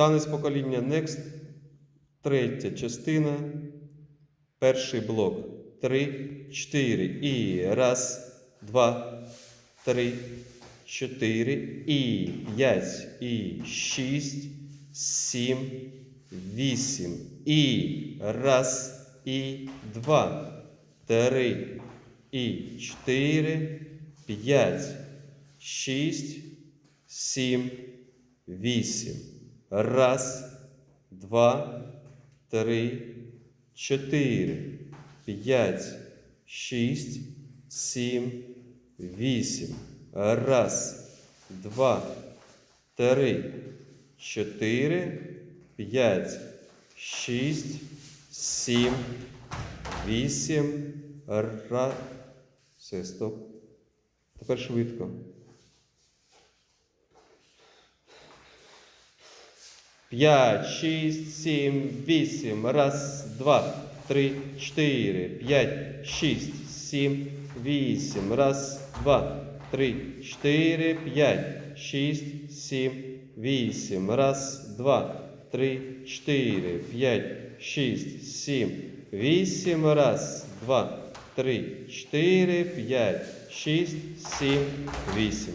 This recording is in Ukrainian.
Танець покоління Next, третя частина, перший блок. Три, чотири. І раз, два, три, чотири. І п'ять, і шість, сім, вісім. І раз, і два, три, і чотири, п'ять, шість, сім, вісім. Раз, два, три, чотири, п'ять, шість, сім, вісім. Раз, два, три, чотири, п'ять, шість, сім, вісім. Ра... Все, стоп. Тепер швидко. П'ять, шість, сім, вісім. Раз, два, три, чотири, п'ять, шість, сім, вісім. Раз, два, три, чотири, п'ять, шість, сім, вісім. Раз, два, три, чотири, п'ять, шість, сім, вісім. Раз, два, три, чотири, п'ять, шість, сім, вісім.